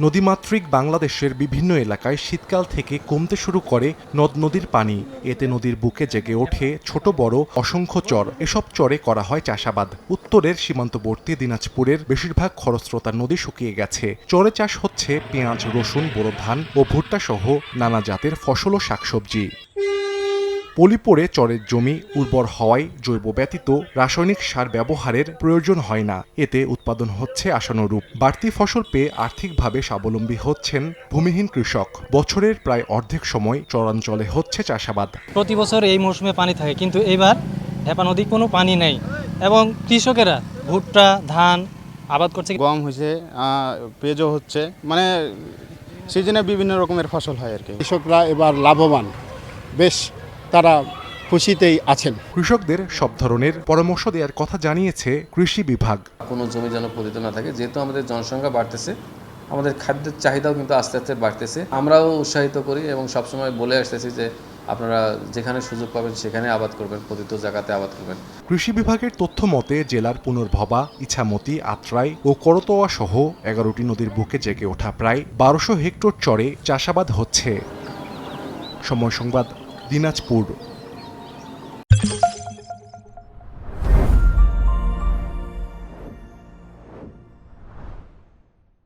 নদীমাতৃক বাংলাদেশের বিভিন্ন এলাকায় শীতকাল থেকে কমতে শুরু করে নদ নদীর পানি। এতে নদীর বুকে জেগে ওঠে ছোট বড় অসংখ্য চর। এসব চরে করা হয় চাষাবাদ। উত্তরের সীমান্তবর্তী দিনাজপুরের বেশিরভাগ খরস্রোতা নদী শুকিয়ে গেছে। চরে চাষ হচ্ছে পেঁয়াজ, রসুন, বোরো ধান ও ভুট্টা সহ নানা জাতের ফসল ও শাকসবজি। পলি পড়ে চরের জমি উর্বর হওয়ায় জৈব ব্যতীত রাসায়নিক সার ব্যবহারের প্রয়োজন হয় না। এতে উৎপাদন হচ্ছে আশানুরূপ বাড়তি ফসল পেয়ে আর্থিকভাবে স্বাবলম্বী হচ্ছেন ভূমিহীন কৃষক। বছরের প্রায় অর্ধেক সময় চরাঞ্চলে হচ্ছে চাষাবাদ। প্রতি বছর এই মৌসুমে পানি থাকে কিন্তু এবার ঢেপা নদী কোনো পানি নেই এবং কৃষকেরা ভুট্টা ধান আবাদ করছে। গম হয়েছে পেঁয়াজও হচ্ছে মানে সিজনে বিভিন্ন রকমের ফসল হয় আর কি। কৃষকরা এবার লাভবান বেশ তারা খুশিতেই আছেন। কৃষকদের সব ধরনের পরামর্শ দেওয়ার কথা জানিয়েছে কৃষি বিভাগ। কোনো জমি যেন পতিত না থাকে যেহেতু আমাদের জনসংখ্যা বাড়তেছে আমাদের খাদ্যের চাহিদাও কিন্তু আস্তে আস্তে বাড়তেছে। আমরাও উৎসাহিত করি এবং সবসময় বলে আসতেছি যে আপনারা যেখানে সুযোগ পাবেন সেখানে আবাদ করবেন পতিত জায়গাতে আবাদ করবেন। কৃষি বিভাগের তথ্য মতে জেলার পুনর্ভবা ইছামতি আত্রাই ও করতোয়া সহ এগারোটি নদীর বুকে জেগে ওঠা প্রায় বারোশো হেক্টর চরে চাষাবাদ হচ্ছে। সময় সংবাদ দিনাজপুর